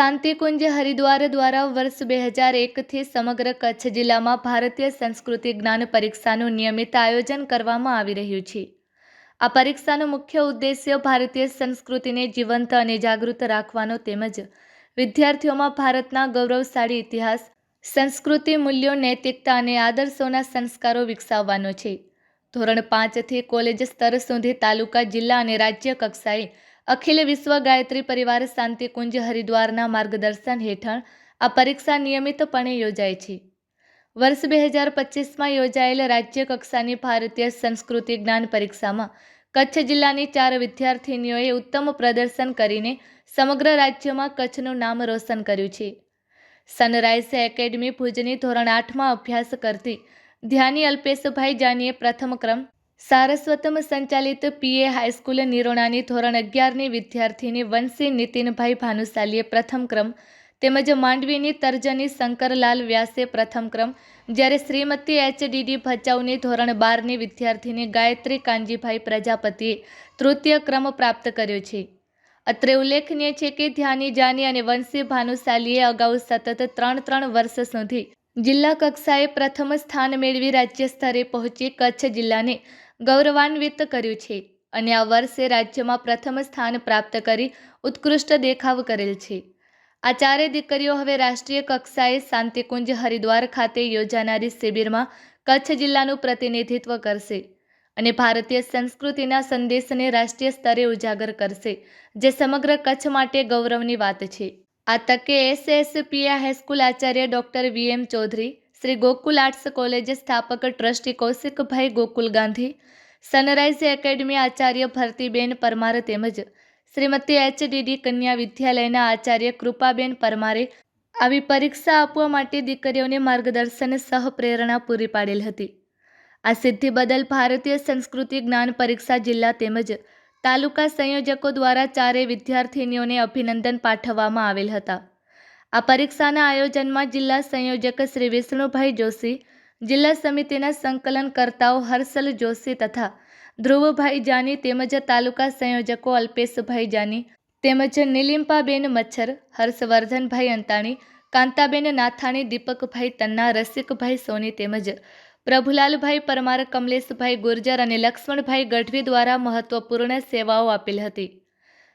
શાંતિકુંજ હરિદ્વાર દ્વારા વર્ષ બે હજાર એકથી સમગ્ર કચ્છ જિલ્લામાં ભારતીય સંસ્કૃતિ જ્ઞાન પરીક્ષાનું નિયમિત આયોજન કરવામાં આવી રહ્યું છે. આ પરીક્ષાનો મુખ્ય ઉદ્દેશ્ય ભારતીય સંસ્કૃતિને જીવંત અને જાગૃત રાખવાનો તેમજ વિદ્યાર્થીઓમાં ભારતના ગૌરવશાળી ઇતિહાસ, સંસ્કૃતિ મૂલ્યો, નૈતિકતા અને આદર્શોના સંસ્કારો વિકસાવવાનો છે. ધોરણ પાંચથી કોલેજ સ્તર સુધી તાલુકા, જિલ્લા અને રાજ્ય કક્ષાએ અખિલ વિશ્વ ગાયત્રી પરિવાર શાંતિકુંજ હરિદ્વારના માર્ગદર્શન હેઠળ આ પરીક્ષા નિયમિતપણે યોજાય છે. વર્ષ બે હજાર પચીસમાં યોજાયેલ રાજ્ય કક્ષાની ભારતીય સંસ્કૃતિ જ્ઞાન પરીક્ષામાં કચ્છ જિલ્લાની ચાર વિદ્યાર્થિનીઓએ ઉત્તમ પ્રદર્શન કરીને સમગ્ર રાજ્યમાં કચ્છનું નામ રોશન કર્યું છે. સનરાઇઝ એકેડમી ભુજની ધોરણ આઠમાં અભ્યાસ કરતી ધ્યાની અલ્પેશભાઈ જાનીએ પ્રથમ ક્રમ સારસ્વતમ સંચાલિત પીએ હાઈસ્કૂલ નિરોણાની ધોરણ અગિયારની વિદ્યાર્થીની વંશી નીતિનભાઈ ભાનુશાલીએ પ્રથમ ક્રમ, તેમજ માંડવીની તર્જની શંકરલાલ વ્યાસે પ્રથમ ક્રમ, જ્યારે શ્રીમતી એચડીડી ભચાઉની ધોરણ બારની વિદ્યાર્થીની ગાયત્રી કાંજીભાઈ પ્રજાપતિએ તૃતીય ક્રમ પ્રાપ્ત કર્યો છે. અત્રે ઉલ્લેખનીય છે કે ધ્યાની જાની અને વંશી ભાનુશાલીએ અગાઉ સતત ત્રણ ત્રણ વર્ષ સુધી જિલ્લા કક્ષાએ પ્રથમ સ્થાન મેળવી રાજ્ય સ્તરે પહોંચી કચ્છ જિલ્લાને ગૌરવાન્વિત કર્યું છે અને આ વર્ષે રાજ્યમાં પ્રથમ સ્થાન પ્રાપ્ત કરી ઉત્કૃષ્ટ દેખાવ કરેલ છે. આ ચારેય દીકરીઓ હવે રાષ્ટ્રીય કક્ષાએ શાંતિકુંજ હરિદ્વાર ખાતે યોજાનારી શિબિરમાં કચ્છ જિલ્લાનું પ્રતિનિધિત્વ કરશે અને ભારતીય સંસ્કૃતિના સંદેશને રાષ્ટ્રીય સ્તરે ઉજાગર કરશે, જે સમગ્ર કચ્છ માટે ગૌરવની વાત છે. આ તકે એસએસપીએ high school Acharya doctor V M Chaudhari Shri Gokul Arts College સ્થાપક trustee Kaushikbhai Gokul Gandhi, Sunrise Academy Acharya Bhartiben Parmar તેમજ શ્રીમતી એચડીડી કન્યા વિદ્યાલયના આચાર્ય કૃપાબેન પરમારે આવી પરીક્ષા આપવા માટે દીકરીઓને માર્ગદર્શન સહ પ્રેરણા પૂરી પાડેલ હતી. આ સિદ્ધિ બદલ ભારતીય સંસ્કૃતિ જ્ઞાન પરીક્ષા જિલ્લા તેમજ તાલુકા સંયોજકો દ્વારા ચારેય વિદ્યાર્થિનીઓને અભિનંદન પાઠવવામાં આવેલ હતા. આ પરીક્ષાના આયોજનમાં જિલ્લા સંયોજક શ્રી વિષ્ણુભાઈ જોશી, જિલ્લા સમિતિના સંકલનકર્તાઓ હર્ષલ જોશી તથા ધ્રુવભાઈ જાની તેમજ તાલુકા સંયોજકો અલ્પેશભાઈ જાની તેમજ નિલિમ્પાબેન મચ્છર, હર્ષવર્ધનભાઈ અંતાણી, કાંતાબેન નાથાણી, દીપકભાઈ તન્ના, રસિકભાઈ સોની તેમજ પ્રભુલાલભાઈ પરમાર, કમલેશભાઈ ગુર્જર અને લક્ષ્મણભાઈ ગઢવી દ્વારા મહત્વપૂર્ણ સેવાઓ આપેલ હતી.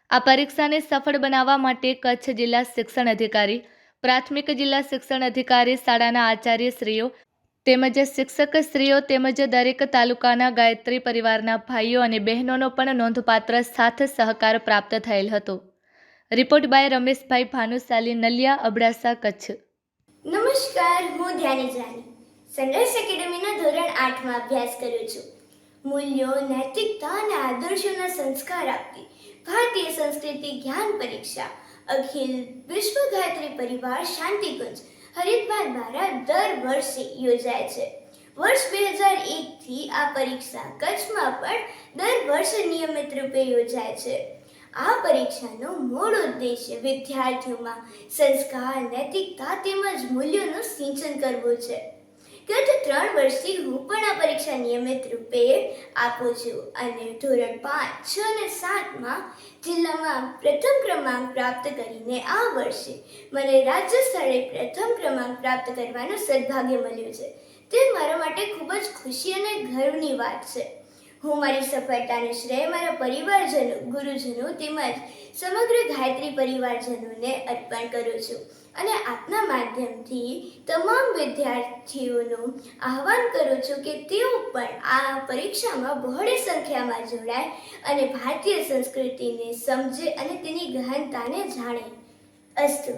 આ પરીક્ષાને સફળ બનાવવા માટે કચ્છ જિલ્લા શિક્ષણ અધિકારી, પ્રાથમિક જિલ્લા શિક્ષણ અધિકારી શાળાના આચાર્યશ્રીઓ તેમજ શિક્ષક સ્ત્રીઓ તેમજ દરેક તાલુકાના ગાયત્રી પરિવારના ભાઈઓ અને બહેનોનો પણ નોંધપાત્ર સાથ સહકાર પ્રાપ્ત થયેલ હતો. Report by Rameshbhai Bhanushali, Naliya, Abdasa, Kutch. નમસ્કાર, હું ધ્યાની જાની. સંઘર્ષ એકેડેમીના ધોરણ આઠમાં અભ્યાસ કરું છું. મૂલ્યો નૈતિકતા અને આદર્શોના સંસ્કાર આપતી ભારતીય સંસ્કૃતિ, જ્ઞાન પરીક્ષા, અખિલ વિશ્વ ગાયત્રી પરિવાર, શાંતિકુંજ, હરિદ્વાર દ્વારા દર વર્ષે યોજાય છે. વર્ષ બે હજાર એકથી આ પરીક્ષા કચ્છમાં પણ દર વર્ષે નિયમિત રૂપે યોજાય છે. આ પરીક્ષાનો મૂળ ઉદ્દેશ્ય વિદ્યાર્થીઓમાં સંસ્કાર, નૈતિકતા તેમજ મૂલ્યોનું સિંચન કરવું છે. ગત ત્રણ વર્ષથી હું પણ આ પરીક્ષા નિયમિત રૂપે આપું છું અને ધોરણ પાંચ, છ અને સાતમાં જિલ્લામાં પ્રથમ ક્રમાંક પ્રાપ્ત કરીને આ વર્ષે મને રાજ્ય સ્તરે પ્રથમ ક્રમાંક પ્રાપ્ત કરવાનું સદભાગ્ય મળ્યું છે. તે મારા માટે ખૂબ જ ખુશી અને ગર્વની વાત છે. હું મારી સફળતાને શ્રેય મારા પરિવારજનો, ગુરુજનો તેમજ સમગ્ર ગાયત્રી પરિવારજનોને અર્પણ કરું છું. અને આપના માધ્યમથી તમામ વિદ્યાર્થીઓનું આહવાન કરું છું કે તેઓ પણ આ પરીક્ષામાં બહોળી સંખ્યામાં જોડાય અને ભારતીય સંસ્કૃતિને સમજે અને તેની ગહનતાને જાણે. અસ્તુ.